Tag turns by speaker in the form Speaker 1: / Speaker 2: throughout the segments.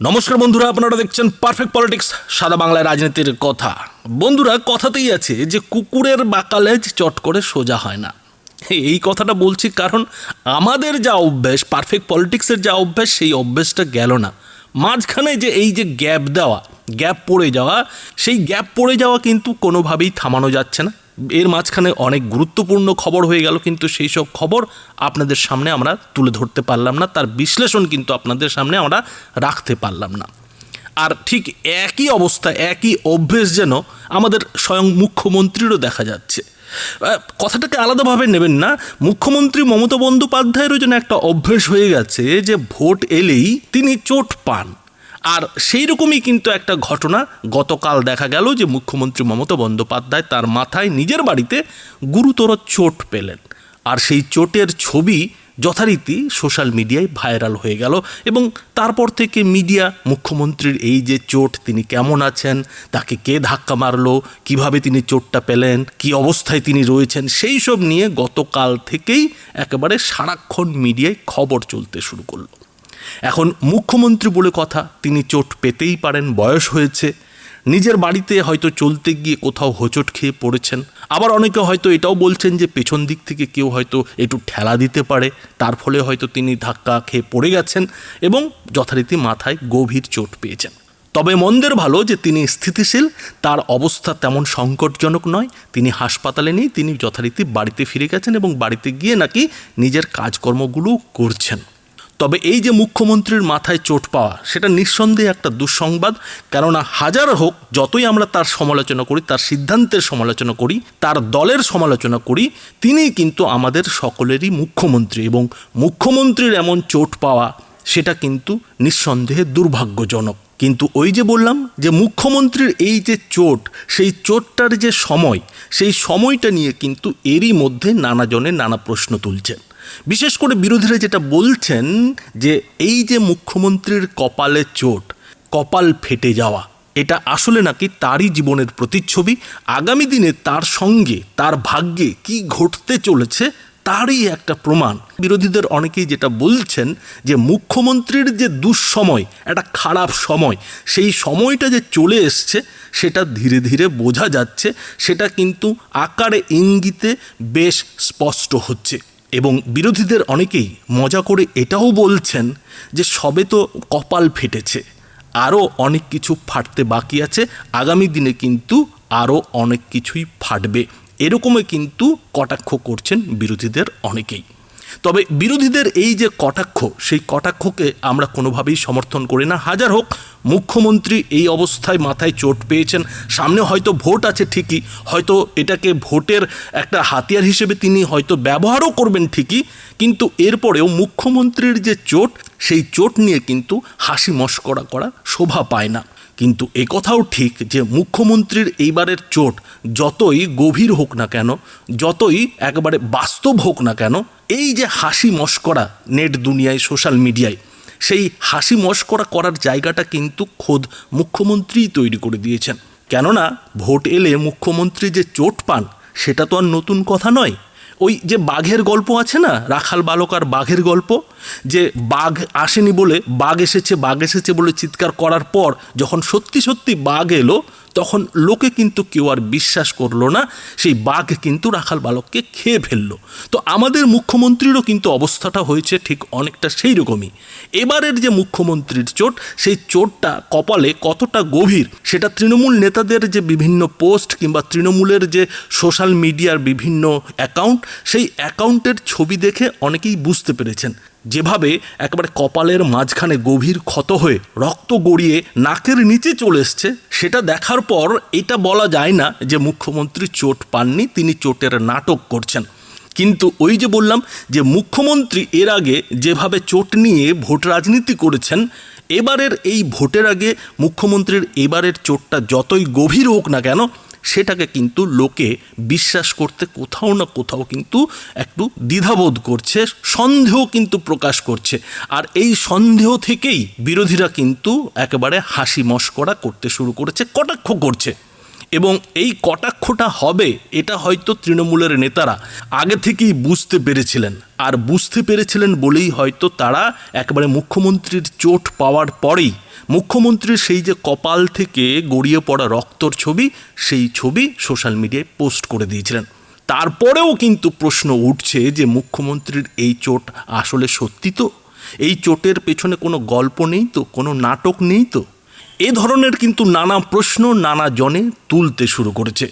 Speaker 1: নমস্কার বন্ধুরা, আপনারা দেখছেন পারফেক্ট পলিটিক্স সাদা বাংলায় রাজনীতির কথা। বন্ধুরা, কথাতেই আছে যে কুকুরের বাকালেজ চট করে সোজা হয় না। এই কথাটা বলছি কারণ আমাদের যা অভ্যেস পারফেক্ট পলিটিক্সের যা অভ্যেস, সেই অভ্যেসটা গেল না। মাঝখানে যে এই যে গ্যাপ দেওয়া, গ্যাপ পড়ে যাওয়া, সেই গ্যাপ পড়ে যাওয়া কিন্তু কোনোভাবেই থামানো যাচ্ছে না। এর মাঝখানে অনেক গুরুত্বপূর্ণ খবর হয়ে গেল, কিন্তু সেই সব খবর আপনাদের সামনে আমরা তুলে ধরতে পারলাম না, তার বিশ্লেষণ কিন্তু আপনাদের সামনে আমরা রাখতে পারলাম না। আর ঠিক একই অবস্থা, একই অভ্যেস যেন আমাদের স্বয়ং মুখ্যমন্ত্রীরও দেখা যাচ্ছে। কথাটাকে আলাদাভাবে নেবেন না, মুখ্যমন্ত্রী মমতা বন্দ্যোপাধ্যায়েরও যেন একটা অভ্যেস হয়ে গেছে যে ভোট এলেই তিনি চোট পান। আর সেই রকমই কিন্তু একটা ঘটনা গতকাল দেখা গেল যে মুখ্যমন্ত্রী মমতা বন্দ্যোপাধ্যায় তার মাথায় নিজের বাড়িতে গুরুতর চোট পেলেন। আর সেই চোটের ছবি যথারীতি সোশ্যাল মিডিয়ায় ভাইরাল হয়ে গেল এবং তারপর থেকে মিডিয়া, মুখ্যমন্ত্রীর এই যে চোট, তিনি কেমন আছেন, তাকে কে ধাক্কা মারলো, কীভাবে তিনি চোটটা পেলেন, কি অবস্থায় তিনি রয়েছেন, সেই সব নিয়ে গতকাল থেকেই একেবারে সারাক্ষণ মিডিয়ায় খবর চলতে শুরু করল। এখন মুখ্যমন্ত্রী বলে কথা, তিনি চোট পেতেই পারেন, বয়স হয়েছে। নিজের বাড়িতে হয়তো চলতে গিয়ে কোথাও হোঁচট খেয়ে পড়েছেন। আবার অনেকে হয়তো এটাও বলছেন যে পেছন দিক থেকে কেউ হয়তো একটু ঠেলা দিতে পারে। তার ফলে হয়তো তিনি ধাক্কা খেয়ে পড়ে গেছেন এবং যথারীতি মাথায় গভীর চোট পেয়েছেন। তবে মন্দের ভালো যে তিনি স্থিতিশীল, তার অবস্থা তেমন সংকটজনক নয়। তিনি হাসপাতালে নেই, তিনি যথারীতি বাড়িতে ফিরে গেছেন এবং বাড়িতে গিয়ে নাকি নিজের কাজকর্মগুলো করছেন। তবে এই যে মুখ্যমন্ত্রীর মাথায় চোট পাওয়া, সেটা নিঃসন্দেহে একটা দুঃসংবাদ। কেননা হাজার হোক, যতই আমরা তার সমালোচনা করি, তার সিদ্ধান্তের সমালোচনা করি, তার দলের সমালোচনা করি তিনি কিন্তু আমাদের সকলেরই মুখ্যমন্ত্রী এবং মুখ্যমন্ত্রীর এমন চোট পাওয়া, সেটা কিন্তু নিঃসন্দেহে দুর্ভাগ্যজনক। কিন্তু ওই যে বললাম যে মুখ্যমন্ত্রীর এই যে চোট, সেই চোটটার যে সময়, সেই সময়টা নিয়ে কিন্তু এরই মধ্যে নানাজনে নানা প্রশ্ন তুলছেন। বিশেষ করে বিরোধীরা যেটা বলছেন যে এই যে মুখ্যমন্ত্রীর কপালে চোট, কপাল ফেটে যাওয়া, এটা আসলে নাকি তারই জীবনের প্রতিচ্ছবি? আগামী দিনে তার সঙ্গে, তার ভাগ্যে কি ঘটতে চলেছে তারই একটা প্রমাণ। বিরোধীদের অনেকেই যেটা বলছেন যে মুখ্যমন্ত্রীর যে দুঃসময়, একটা খারাপ সময়, সেই সময়টা যে চলে এসছে, সেটা ধীরে ধীরে বোঝা যাচ্ছে, সেটা কিন্তু আকারে ইঙ্গিতে বেশ স্পষ্ট হচ্ছে। এবং বিরোধীদের অনেকেই মজা করে এটাও বলছেন যে সবে তো কপাল ফেটেছে। আরও অনেক কিছু ফাটতে বাকি আছে। আগামী দিনে কিন্তু আরও অনেক কিছুই ফাটবে। এরকমই কিন্তু কটাক্ষ করছেন বিরোধীদের অনেকেই। তবে বিরোধীদের এই যে কটাক্ষ, সেই কটাক্ষকে আমরা কোনোভাবেই সমর্থন করি না। হাজার হোক, মুখ্যমন্ত্রী এই অবস্থায় মাথায় চোট পেয়েছেন, সামনে হয়তো ভোট আছে ঠিকই, হয়তো এটাকে ভোটের একটা হাতিয়ার হিসেবে তিনি হয়তো ব্যবহারও করবেন ঠিকই, কিন্তু এরপরেও মুখ্যমন্ত্রীর যে চোট, সেই চোট নিয়ে কিন্তু হাসি মস্করা করা শোভা পায় না। কিন্তু এ কথাও ঠিক যে মুখ্যমন্ত্রীর এইবারের চোট যতই গভীর হোক না কেন, যতই একবারে বাস্তব হোক না কেন, এই যে হাসি মস্করা নেট দুনিয়ায়, সোশ্যাল মিডিয়ায়, সেই হাসি মস্করা করার জায়গাটা কিন্তু খোদ মুখ্যমন্ত্রীই তৈরি করে দিয়েছেন। কেননা, ভোট এলে মুখ্যমন্ত্রী যে চোট পান, সেটা তো আর নতুন কথা নয়। ওই যে বাঘের গল্প আছে না, রাখাল বালক আর বাঘের গল্প, যে বাঘ আসেনি বলে, বাঘ এসেছে বাঘ এসেছে বলে চিৎকার করার পর যখন সত্যি সত্যি বাঘ এলো তখন লোকে কিন্তু কেউ আর বিশ্বাস করল না, সেই বাঘ কিন্তু রাখাল বালককে খেয়ে ফেলল। তো আমাদের মুখ্যমন্ত্রীরও কিন্তু অবস্থাটা হয়েছে ঠিক অনেকটা সেই রকমই। এবারের যে মুখ্যমন্ত্রীর চোট, সেই চোটটা কপালে কতটা গভীর, সেটা তৃণমূল নেতাদের যে বিভিন্ন পোস্ট কিংবা তৃণমূলের যে সোশ্যাল মিডিয়ার বিভিন্ন অ্যাকাউন্ট, সেই অ্যাকাউন্টের ছবি দেখে অনেকেই বুঝতে পেরেছেন। যেভাবে একেবারে কপালের মাঝখানে গভীর ক্ষত হয়ে রক্ত গড়িয়ে নাকের নিচে চলে এসছে, সেটা দেখার পর এটা বলা যায় না যে মুখ্যমন্ত্রী চোট পাননি, তিনি চোটের নাটক করছেন। কিন্তু ওই যে বললাম যে মুখ্যমন্ত্রী এর আগে যেভাবে চোট নিয়ে ভোট রাজনীতি করেছেন, এবারের এই ভোটের আগে মুখ্যমন্ত্রীর এবারের চোটটা যতই গভীর হোক না কেন সেটাকে কিন্তু লোকে বিশ্বাস করতে কোথাও না কোথাও কিন্তু একটু দ্বিধাবোধ করছে, সন্দেহ কিন্তু প্রকাশ করছে। আর এই সন্দেহ থেকেই বিরোধীরা কিন্তু একেবারে হাসি মস্করা করতে শুরু করেছে, কটাক্ষ করছে। এবং এই কটাক্ষটা হবে, এটা হয়তো তৃণমূলের নেতারা আগে থেকেই বুঝতে পেরেছিলেন। আর বুঝতে পেরেছিলেন বলেই হয়তো তারা একেবারে মুখ্যমন্ত্রীর চোট পাওয়ার পরেই, মুখ্যমন্ত্রীর সেই যে কপাল থেকে গড়িয়ে পড়া রক্তর ছবি, সেই ছবি সোশ্যাল মিডিয়ায় পোস্ট করে দিয়েছিলেন। তারপরেও কিন্তু প্রশ্ন উঠছে যে মুখ্যমন্ত্রীর এই চোট আসলে সত্যি তো? এই চোটের পেছনে কোনো গল্প নেই তো? কোনো নাটক নেই তো? এ ধরনের কিন্তু নানা প্রশ্ন নানা জনে তুলতে শুরু করেছে।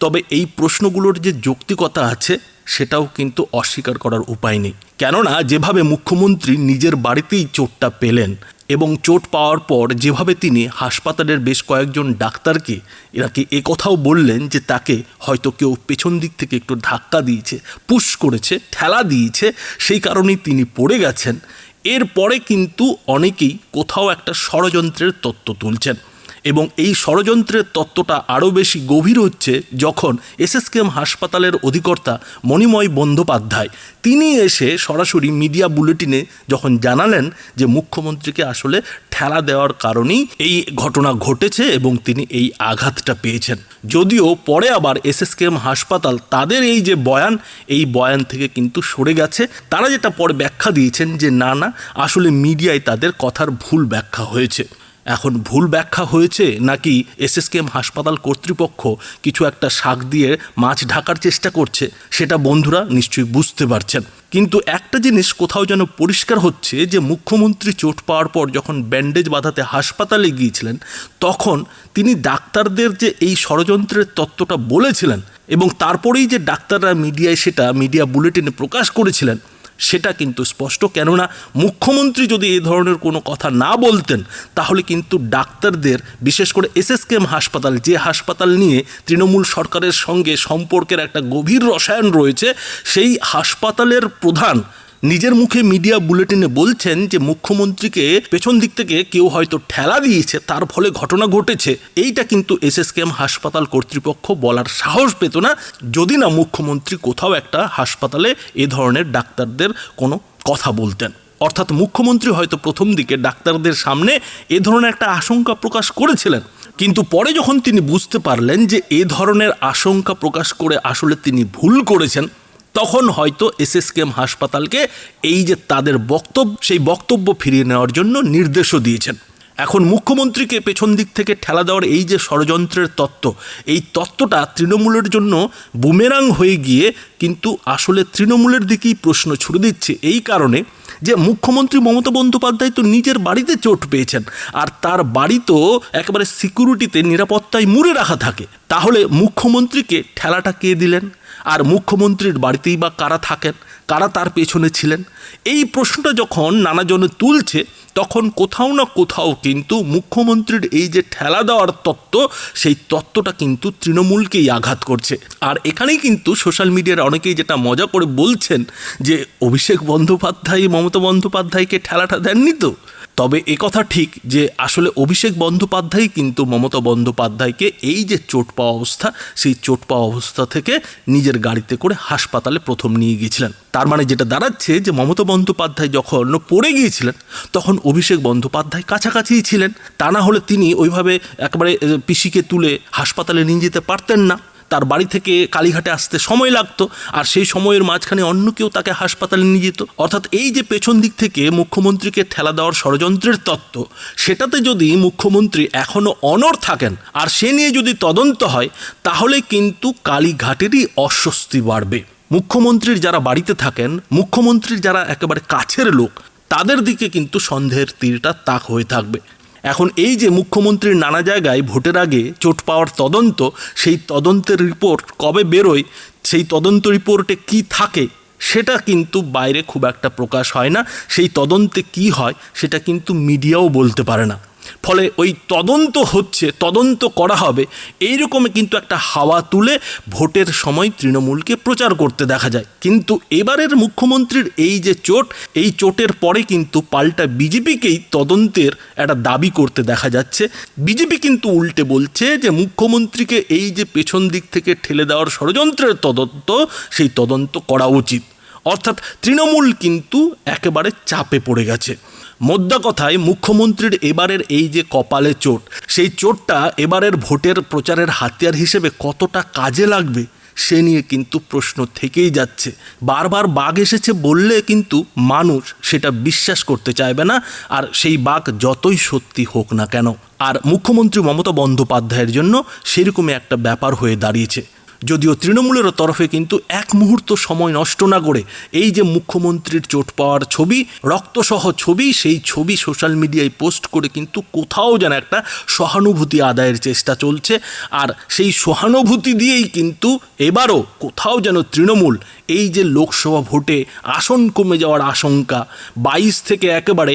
Speaker 1: তবে এই প্রশ্নগুলোর যে যৌক্তিকতা আছে, সেটাও কিন্তু অস্বীকার করার উপায় নেই। কেননা, যেভাবে মুখ্যমন্ত্রী নিজের বাড়িতেই চোটটা পেলেন এবং চোট পাওয়ার পর যেভাবে তিনি হাসপাতালের বেশ কয়েকজন ডাক্তারকে এনাকে এ কথাও বললেন যে তাকে হয়তো কেউ পেছন দিক থেকে একটু ধাক্কা দিয়েছে, পুশ করেছে, ঠেলা দিয়েছে, সেই কারণেই তিনি পড়ে গেছেন। এরপরে কিন্তু অনেকেই কোথাও একটা ষড়যন্ত্রের তত্ত্ব তুলছেন। এবং এই ষড়যন্ত্রের তত্ত্বটা আরও বেশি গভীর হচ্ছে যখন এসএসকেএম হাসপাতালের অধিকর্তা মণিময় বন্দ্যোপাধ্যায়। তিনি এসে সরাসরি মিডিয়া বুলেটিনে যখন জানালেন যে মুখ্যমন্ত্রীকে আসলে ঠেলা দেওয়ার কারণেই এই ঘটনা ঘটেছে এবং তিনি এই আঘাতটা পেয়েছেন। যদিও পরে আবার এসএসকেএম হাসপাতাল তাদের এই যে বয়ান, এই বয়ান থেকে কিন্তু সরে গেছে। তারা যেটা পরে ব্যাখ্যা দিয়েছেন যে না না, আসলে মিডিয়ায় তাদের কথার ভুল ব্যাখ্যা হয়েছে। এখন ভুল ব্যাখ্যা হয়েছে নাকি এসএসকেএম হাসপাতাল কর্তৃপক্ষ কিছু একটা শাক দিয়ে মাছ ঢাকার চেষ্টা করছে, সেটা বন্ধুরা নিশ্চয়ই বুঝতে পারছেন। কিন্তু একটা জিনিস কোথাও যেন পরিষ্কার হচ্ছে যে মুখ্যমন্ত্রী চোট পাওয়ার পর যখন ব্যান্ডেজ বাঁধাতে হাসপাতালে গিয়েছিলেন, তখন তিনি ডাক্তারদের যে এই ষড়যন্ত্রের তত্ত্বটা বলেছিলেন এবং তারপরেই যে ডাক্তাররা মিডিয়ায় সেটা, মিডিয়া বুলেটিনে প্রকাশ করেছিলেন সেটা কিন্তু স্পষ্ট। কেননা মুখ্যমন্ত্রী যদি এই ধরনের কোনো কথা না বলতেন, তাহলে কিন্তু ডাক্তারদের, বিশেষ করে এসএসকেএম হাসপাতাল, যে হাসপাতাল নিয়ে তৃণমূল সরকারের সঙ্গে সম্পর্কের একটা গভীর রসায়ন রয়েছে, সেই হাসপাতালের প্রধান নিজের মুখে মিডিয়া বুলেটিনে বলছেন যে মুখ্যমন্ত্রীকে পেছন দিক থেকে কেউ হয়তো ঠেলা দিয়েছে, তার ফলে ঘটনা ঘটেছে। এইটা কিন্তু এসএসকেএম হাসপাতাল কর্তৃপক্ষ বলার সাহস পেত না। যদি না মুখ্যমন্ত্রী কোথাও একটা হাসপাতালে এ ধরনের ডাক্তারদের কোনো কথা বলতেন। অর্থাৎ মুখ্যমন্ত্রী হয়তো প্রথম দিকে ডাক্তারদের সামনে এ ধরনের একটা আশঙ্কা প্রকাশ করেছিলেন। কিন্তু পরে যখন তিনি বুঝতে পারলেন যে এ ধরনের আশঙ্কা প্রকাশ করে আসলে তিনি ভুল করেছেন তখন হয়তো এসএসকেএম হাসপাতালকে এই যে তাদের বক্তব্য, সেই বক্তব্য ফিরিয়ে নেওয়ার জন্য নির্দেশও দিয়েছেন। এখন মুখ্যমন্ত্রীকে পেছন দিক থেকে ঠেলা দেওয়ার এই যে ষড়যন্ত্রের তত্ত্ব, এই তত্ত্বটা তৃণমূলের জন্য বুমেরাং হয়ে গিয়ে কিন্তু আসলে তৃণমূলের দিকেই প্রশ্ন ছুড়ে দিচ্ছে। এই কারণে যে মুখ্যমন্ত্রী মমতা বন্দ্যোপাধ্যায় তো নিজের বাড়িতে চোট পেয়েছেন, আর তার বাড়ি তো একেবারে সিকিউরিটিতে, নিরাপত্তায় মুড়ে রাখা থাকে। তাহলে মুখ্যমন্ত্রীকে ঠেলাটা কে দিলেন? আর মুখ্যমন্ত্রীর বাড়িতেই বা কারা থাকেন, কারা তার পেছনে ছিলেন? এই প্রশ্নটা যখন নানাজনে তুলছে, তখন কোথাও না কোথাও কিন্তু মুখ্যমন্ত্রীর এই যে ঠেলা দেওয়ার তত্ত্ব, সেই তত্ত্বটা কিন্তু তৃণমূলকেই আঘাত করছে। আর এখানেই কিন্তু সোশ্যাল মিডিয়ার অনেকেই যেটা মজা করে বলছেন যে, অভিষেক বন্দ্যোপাধ্যায়, মমতা বন্দ্যোপাধ্যায়কে ঠেলাটা দেননি তো? তবে কথা ঠিক যে আসলে অভিষেক বন্দ্যোপাধ্যায় কিন্তু মমতা বন্দ্যোপাধ্যায়কে এই যে চোট পাওয়া অবস্থা, সেই চোট পাওয়া অবস্থা থেকে নিজের গাড়িতে করে হাসপাতালে প্রথম নিয়ে গিয়েছিলেন। তার মানে যেটা দাঁড়াচ্ছে যে মমতা বন্দ্যোপাধ্যায় যখন পড়ে গিয়েছিলেন, তখন অভিষেক বন্দ্যোপাধ্যায় কাছাকাছিই ছিলেন। তা না হলে তিনি ওইভাবে একেবারে পিসিকে তুলে হাসপাতালে নিয়ে যেতে পারতেন না। তার বাড়ি থেকে কালীঘাটে আসতে সময় লাগতো, আর সেই সময়ের মাঝখানে অন্য কেউ তাকে হাসপাতালে নিয়ে যেত। অর্থাৎ এই যে পেছন দিক থেকে মুখ্যমন্ত্রীকে ঠেলা দেওয়ার ষড়যন্ত্রের তত্ত্ব, সেটাতে যদি মুখ্যমন্ত্রী এখনও অনর থাকেন, আর সে নিয়ে যদি তদন্ত হয়, তাহলে কিন্তু কালীঘাটেরই অস্বস্তি বাড়বে। মুখ্যমন্ত্রীর যারা বাড়িতে থাকেন, মুখ্যমন্ত্রীর যারা একেবারে কাছের লোক, তাদের দিকে কিন্তু সন্দেহের তীরটা তাক হয়ে থাকবে। এখন এই যে মুখ্যমন্ত্রীর নানা জায়গায় ভোটের আগে চোট পাওয়ার তদন্ত, সেই তদন্তের রিপোর্ট কবে বেরোয়, সেই তদন্ত রিপোর্টে কি থাকে, সেটা কিন্তু বাইরে খুব একটা প্রকাশ হয় না। সেই তদন্তে কি হয়, সেটা কিন্তু মিডিয়াও বলতে পারে না। ফলে ওই তদন্ত হচ্ছে, তদন্ত করা হবে। এই রকমই কিন্তু একটা হাওয়া তুলে ভোটের সময় তৃণমূলকে প্রচার করতে দেখা যায়। কিন্তু এবারের মুখ্যমন্ত্রীর এই যে চোট, এই চোটের পরে কিন্তু পাল্টা বিজেপিকেই তদন্তের একটা দাবি করতে দেখা যাচ্ছে। বিজেপি কিন্তু উল্টে বলছে যে মুখ্যমন্ত্রীকে এই যে পেছন দিক থেকে ঠেলে দেওয়ার ষড়যন্ত্রের তদন্ত, সেই তদন্ত করা উচিত। অর্থাৎ তৃণমূল কিন্তু একেবারে চাপে পড়ে গেছে। মোদ্দা কথায় মুখ্যমন্ত্রীর এবারের এই যে কপালে চোট, সেই চোটটা এবারের ভোটের প্রচারের হাতিয়ার হিসেবে কতটা কাজে লাগবে, সে নিয়ে কিন্তু প্রশ্ন থেকেই যাচ্ছে। বারবার বাঘ এসেছে বললে কিন্তু মানুষ সেটা বিশ্বাস করতে চাইবে না, আর সেই বাঘ যতই সত্যি হোক না কেন। আর মুখ্যমন্ত্রী মমতা বন্দ্যোপাধ্যায়ের জন্য সেরকমই একটা ব্যাপার হয়ে দাঁড়িয়েছে। যদিও তৃণমূলের তরফে কিন্তু এক মুহূর্ত সময় নষ্ট না করে এই যে মুখ্যমন্ত্রীর চোট পাওয়ার ছবি, রক্তসহ ছবি, সেই ছবি সোশ্যাল মিডিয়ায় পোস্ট করে কিন্তু কোথাও যেন একটা সহানুভূতি আদায়ের চেষ্টা চলছে। আর সেই সহানুভূতি দিয়েই কিন্তু এবারও কোথাও যেন তৃণমূল এই যে লোকসভা ভোটে আসন কমে যাওয়ার আশঙ্কা, বাইশ থেকে একেবারে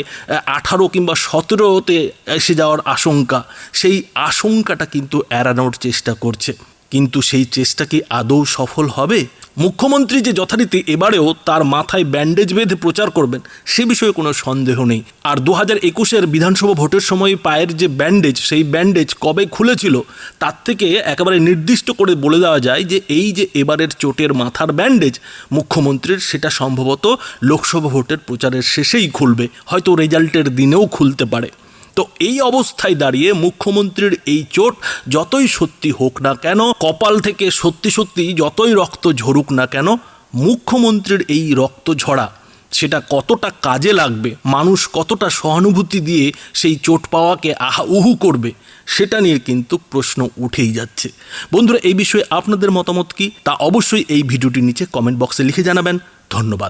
Speaker 1: আঠারো কিংবা সতেরোতে এসে যাওয়ার আশঙ্কা, সেই আশঙ্কাটা কিন্তু এড়ানোর চেষ্টা করছে। কিন্তু সেই চেষ্টা কি আদৌ সফল হবে? মুখ্যমন্ত্রী যে যথারীতি এবারেও তার মাথায় ব্যান্ডেজ বেঁধে প্রচার করবেন, সে বিষয়ে কোনো সন্দেহ নেই। আর দু হাজার একুশের বিধানসভা ভোটের সময় পায়ের যে ব্যান্ডেজ সেই ব্যান্ডেজ কবে খুলেছিল, তার থেকে একেবারে নির্দিষ্ট করে বলে দেওয়া যায় যে এই যে এবারের চোটের মাথার ব্যান্ডেজ মুখ্যমন্ত্রীর সেটা সম্ভবত লোকসভা ভোটের প্রচারের শেষেই খুলবে। হয়তো রেজাল্টের দিনেও খুলতে পারে। তো এই অবস্থায় দাঁড়িয়ে মুখ্যমন্ত্রীর এই চোট যতই সত্যি হোক না কেন, কপাল থেকে সত্যি সত্যি যতই রক্ত ঝরুক না কেন, মুখ্যমন্ত্রীর এই রক্ত ঝরা, সেটা কতটা কাজে লাগবে, মানুষ কতটা সহানুভূতি দিয়ে সেই চোট পাওয়াকে আহা উহু করবে, সেটা নিয়ে কিন্তু প্রশ্ন উঠেই যাচ্ছে। বন্ধুরা, এই বিষয়ে আপনাদের মতামত কি? তা অবশ্যই এই ভিডিওটির নিচে কমেন্ট বক্সে লিখে জানাবেন। ধন্যবাদ।